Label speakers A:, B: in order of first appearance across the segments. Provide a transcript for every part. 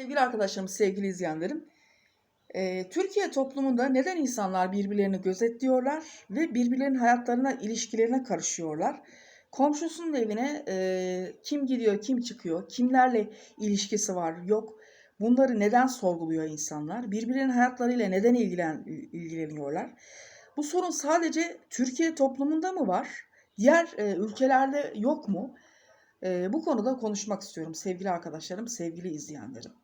A: Sevgili arkadaşlarım, sevgili izleyenlerim. Eee, Türkiye toplumunda neden insanlar birbirlerini gözetliyorlar ve birbirlerinin hayatlarına, ilişkilerine karışıyorlar? Komşusunun evine eee, kim gidiyor, kim çıkıyor, kimlerle ilişkisi var, yok. Bunları neden sorguluyor insanlar? Birbirlerinin hayatlarıyla neden ilgilen, ilgileniyorlar? Bu sorun sadece Türkiye toplumunda mı var? Diğer eee, ülkelerde yok mu? Eee, bu konuda konuşmak istiyorum sevgili arkadaşlarım, sevgili izleyenlerim.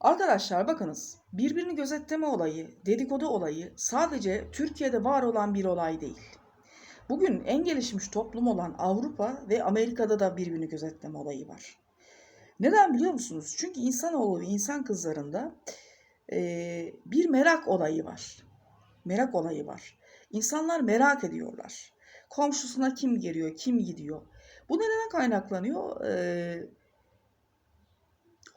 A: Arkadaşlar bakınız, birbirini gözetleme olayı, dedikodu olayı sadece Türkiye'de var olan bir olay değil. Bugün en gelişmiş toplum olan Avrupa ve Amerika'da da birbirini gözetleme olayı var. Neden biliyor musunuz? Çünkü insanoğlu ve insan kızlarında eee, bir merak olayı var. Merak olayı var. İnsanlar merak ediyorlar. Komşusuna kim geliyor, kim gidiyor. Bu neden kaynaklanıyor? Eee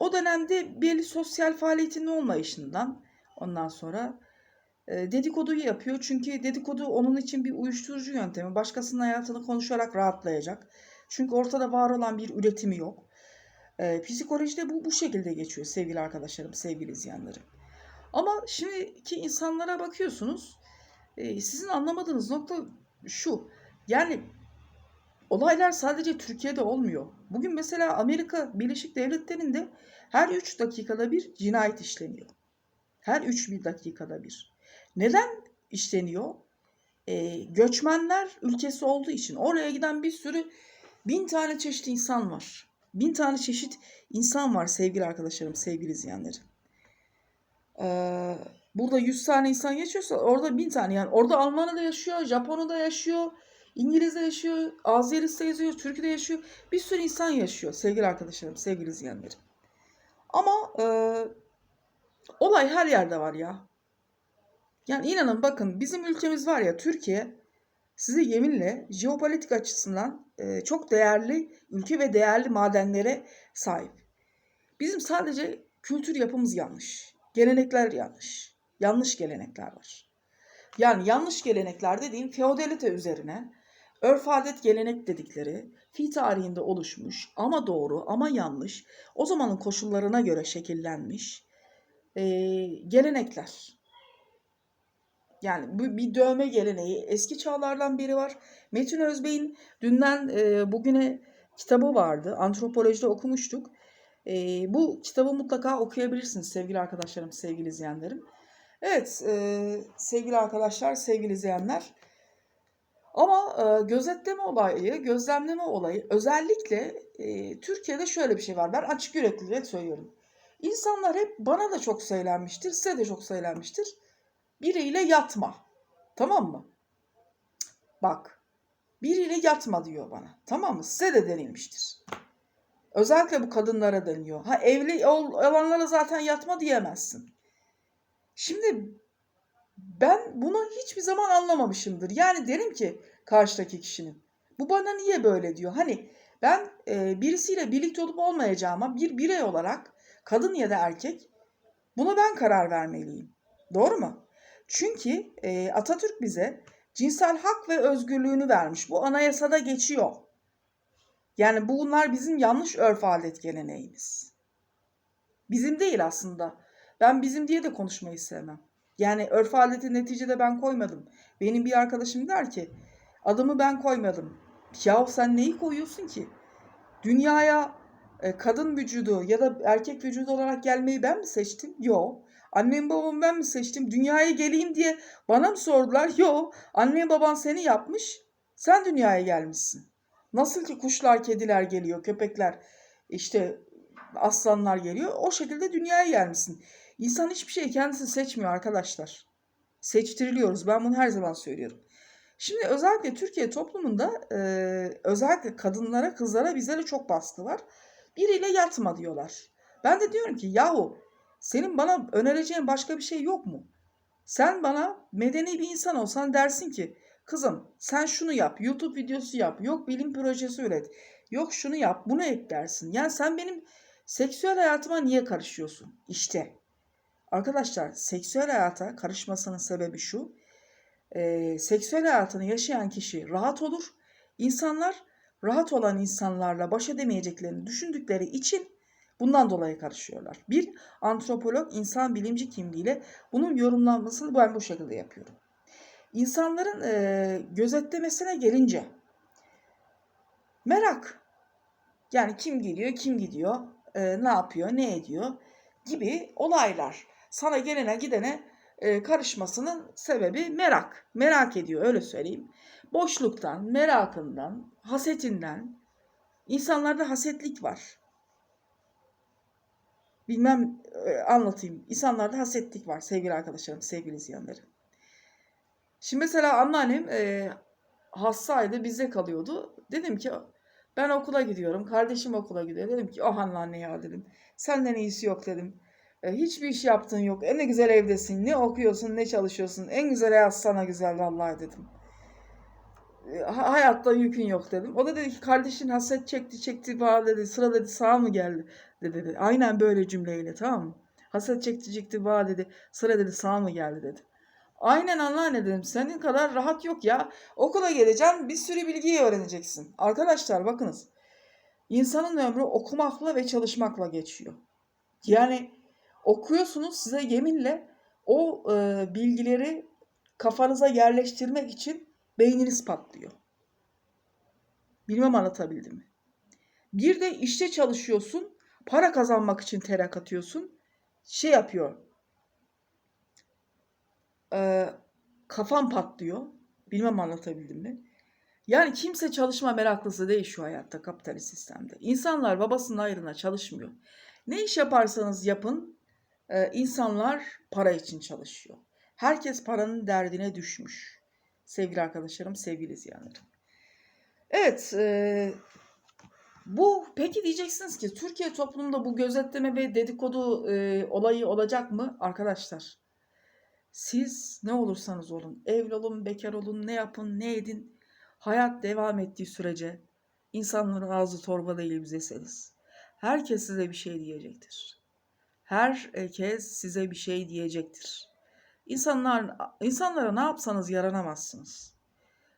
A: o dönemde belli sosyal faaliyetin olmayışından ondan sonra e, dedikoduyu yapıyor. Çünkü dedikodu onun için bir uyuşturucu yöntemi. Başkasının hayatını konuşarak rahatlayacak. Çünkü ortada var olan bir üretimi yok. E, psikolojide bu bu şekilde geçiyor sevgili arkadaşlarım, sevgili izleyenlerim. Ama şimdiki insanlara bakıyorsunuz. e, sizin anlamadığınız nokta şu. Yani Olaylar sadece Türkiye'de olmuyor. Bugün mesela Amerika Birleşik Devletleri'nde her 3 dakikada bir cinayet işleniyor. Her 3 bir dakikada bir. Neden işleniyor? Ee, göçmenler ülkesi olduğu için oraya giden bir sürü bin tane çeşit insan var. Bin tane çeşit insan var sevgili arkadaşlarım, sevgili izleyenlerim. Ee, burada 100 tane insan yaşıyorsa orada bin tane yani orada Almanı da yaşıyor, Japon'u da yaşıyor, İngiliz'de yaşıyor, Azerisi yaşıyor, Türkiye'de yaşıyor. Bir sürü insan yaşıyor sevgili arkadaşlarım, sevgili izleyenlerim. Ama e, olay her yerde var ya. Yani inanın bakın bizim ülkemiz var ya Türkiye size yeminle jeopolitik açısından e, çok değerli ülke ve değerli madenlere sahip. Bizim sadece kültür yapımız yanlış. Gelenekler yanlış. Yanlış gelenekler var. Yani yanlış gelenekler dediğim feodalite üzerine örf adet gelenek dedikleri fi tarihinde oluşmuş ama doğru ama yanlış o zamanın koşullarına göre şekillenmiş e, gelenekler. Yani bu bir dövme geleneği eski çağlardan beri var. Metin Özbey'in dünden e, bugüne kitabı vardı. Antropolojide okumuştuk. E, bu kitabı mutlaka okuyabilirsiniz sevgili arkadaşlarım, sevgili izleyenlerim. Evet e, sevgili arkadaşlar, sevgili izleyenler. Ama e, gözetleme olayı, gözlemleme olayı özellikle e, Türkiye'de şöyle bir şey var. Ben açık yüreklilikle söylüyorum. İnsanlar hep bana da çok söylenmiştir, size de çok söylenmiştir. Biriyle yatma. Tamam mı? Bak. Biriyle yatma diyor bana. Tamam mı? Size de denilmiştir. Özellikle bu kadınlara deniyor. Ha evli ol- olanlara zaten yatma diyemezsin. Şimdi ben bunu hiçbir zaman anlamamışımdır. Yani derim ki karşıdaki kişinin bu bana niye böyle diyor. Hani ben e, birisiyle birlikte olup olmayacağıma bir birey olarak kadın ya da erkek buna ben karar vermeliyim. Doğru mu? Çünkü e, Atatürk bize cinsel hak ve özgürlüğünü vermiş. Bu anayasada geçiyor. Yani bunlar bizim yanlış örf adet geleneğimiz. Bizim değil aslında. Ben bizim diye de konuşmayı sevmem. Yani örf adeti neticede ben koymadım. Benim bir arkadaşım der ki adımı ben koymadım. Yahu sen neyi koyuyorsun ki? Dünyaya e, kadın vücudu ya da erkek vücudu olarak gelmeyi ben mi seçtim? Yok. Annem babamı ben mi seçtim? Dünyaya geleyim diye bana mı sordular? Yok. Annem baban seni yapmış. Sen dünyaya gelmişsin. Nasıl ki kuşlar, kediler geliyor, köpekler, işte aslanlar geliyor. O şekilde dünyaya gelmişsin. İnsan hiçbir şeyi kendisi seçmiyor arkadaşlar. Seçtiriliyoruz. Ben bunu her zaman söylüyorum. Şimdi özellikle Türkiye toplumunda e, özellikle kadınlara, kızlara bizlere çok baskı var. Biriyle yatma diyorlar. Ben de diyorum ki yahu senin bana önereceğin başka bir şey yok mu? Sen bana medeni bir insan olsan dersin ki kızım sen şunu yap, YouTube videosu yap, yok bilim projesi üret, yok şunu yap, bunu et dersin. Yani sen benim seksüel hayatıma niye karışıyorsun? İşte Arkadaşlar seksüel hayata karışmasının sebebi şu. E, seksüel hayatını yaşayan kişi rahat olur. İnsanlar rahat olan insanlarla baş edemeyeceklerini düşündükleri için Bundan dolayı karışıyorlar. Bir antropolog insan bilimci kimliğiyle bunun yorumlanmasını ben bu şekilde yapıyorum. İnsanların e, gözetlemesine gelince merak. Yani kim geliyor, kim gidiyor, e, ne yapıyor, ne ediyor gibi olaylar. Sana gelene gidene e, karışmasının sebebi merak. Merak ediyor öyle söyleyeyim. Boşluktan, merakından, hasetinden. İnsanlarda hasetlik var. Bilmem e, anlatayım. İnsanlarda hasetlik var sevgili arkadaşlarım, sevgili izleyenlerim. Şimdi mesela anneannem e, hastaydı, bize kalıyordu. Dedim ki ben okula gidiyorum, kardeşim okula gidiyor. Dedim ki oh anneanne ya dedim. Senden iyisi yok dedim. E, hiçbir iş yaptığın yok. En güzel evdesin. Ne okuyorsun, ne çalışıyorsun. En güzel hayat sana güzel vallahi dedim. E, ha- hayatta yükün yok dedim. O da dedi ki kardeşin haset çekti çekti bana dedi. Sıra dedi sağ mı geldi dedi. dedi. Aynen böyle cümleyle tamam mı? Haset çekti çekti bana dedi. Sıra dedi sağ mı geldi dedi. Aynen anneanne dedim. Senin kadar rahat yok ya. Okula geleceksin bir sürü bilgiyi öğreneceksin. Arkadaşlar bakınız. İnsanın ömrü okumakla ve çalışmakla geçiyor. Yani okuyorsunuz size yeminle o e, bilgileri kafanıza yerleştirmek için beyniniz patlıyor. Bilmem anlatabildim mi? Bir de işte çalışıyorsun, para kazanmak için terak atıyorsun. Şey yapıyor, e, kafan patlıyor. Bilmem anlatabildim mi? Yani kimse çalışma meraklısı değil şu hayatta kapitalist sistemde. İnsanlar babasının ayrına çalışmıyor. Ne iş yaparsanız yapın, e, insanlar para için çalışıyor. Herkes paranın derdine düşmüş. Sevgili arkadaşlarım, sevgili izleyenlerim. Evet, e, bu peki diyeceksiniz ki Türkiye toplumunda bu gözetleme ve dedikodu e, olayı olacak mı? Arkadaşlar, siz ne olursanız olun, evli olun, bekar olun, ne yapın, ne edin, hayat devam ettiği sürece insanların ağzı torba değil bizeseniz. Herkes size bir şey diyecektir. Herkes size bir şey diyecektir. İnsanlar, insanlara ne yapsanız yaranamazsınız.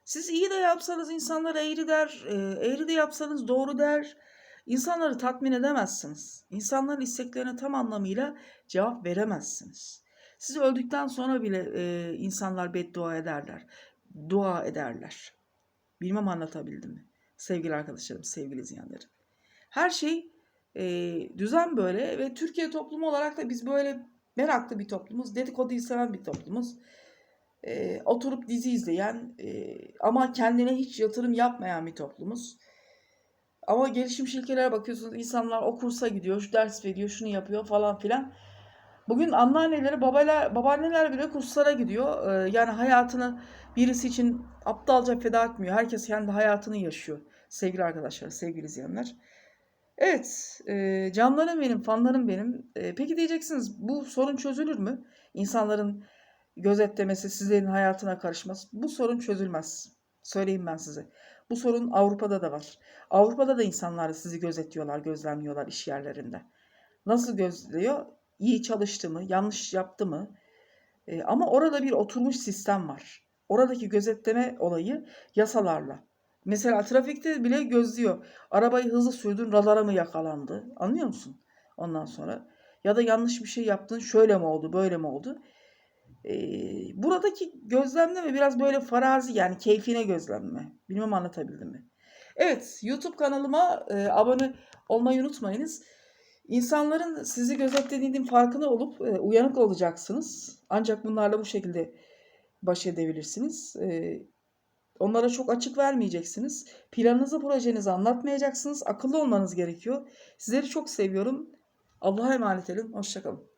A: Siz iyi de yapsanız insanlar eğri der, e, eğri de yapsanız doğru der. İnsanları tatmin edemezsiniz. İnsanların isteklerine tam anlamıyla cevap veremezsiniz. Siz öldükten sonra bile e, insanlar beddua ederler. Dua ederler. Bilmem anlatabildim mi? Sevgili arkadaşlarım, sevgili izleyenlerim. Her şey e, düzen böyle ve Türkiye toplumu olarak da biz böyle meraklı bir toplumuz. Dedikoduyu seven bir toplumuz. E, oturup dizi izleyen e, ama kendine hiç yatırım yapmayan bir toplumuz. Ama gelişmiş ülkelere bakıyorsunuz insanlar o kursa gidiyor, şu ders veriyor, şunu yapıyor falan filan. Bugün anneanneleri, babalar, babaanneler bile kurslara gidiyor. Ee, yani hayatını birisi için aptalca feda etmiyor. Herkes kendi hayatını yaşıyor. Sevgili arkadaşlar, sevgili izleyenler. Evet, e, canlarım benim, fanlarım benim. E, peki diyeceksiniz bu sorun çözülür mü? İnsanların gözetlemesi, sizlerin hayatına karışması. Bu sorun çözülmez. Söyleyeyim ben size. Bu sorun Avrupa'da da var. Avrupa'da da insanlar sizi gözetliyorlar, gözlemliyorlar iş yerlerinde. Nasıl gözlüyor? İyi çalıştı mı, yanlış yaptı mı? E, ama orada bir oturmuş sistem var. Oradaki gözetleme olayı yasalarla. Mesela trafikte bile gözlüyor. Arabayı hızlı sürdün, radara mı yakalandı? Anlıyor musun? Ondan sonra. Ya da yanlış bir şey yaptın, şöyle mi oldu, böyle mi oldu? E, buradaki gözlemleme biraz böyle farazi yani keyfine gözlenme. Bilmem anlatabildim mi? Evet, YouTube kanalıma e, abone olmayı unutmayınız. İnsanların sizi gözetlediğinin farkında olup e, uyanık olacaksınız. Ancak bunlarla bu şekilde baş edebilirsiniz. E, onlara çok açık vermeyeceksiniz. Planınızı, projenizi anlatmayacaksınız. Akıllı olmanız gerekiyor. Sizleri çok seviyorum. Allah'a emanet olun. Hoşçakalın.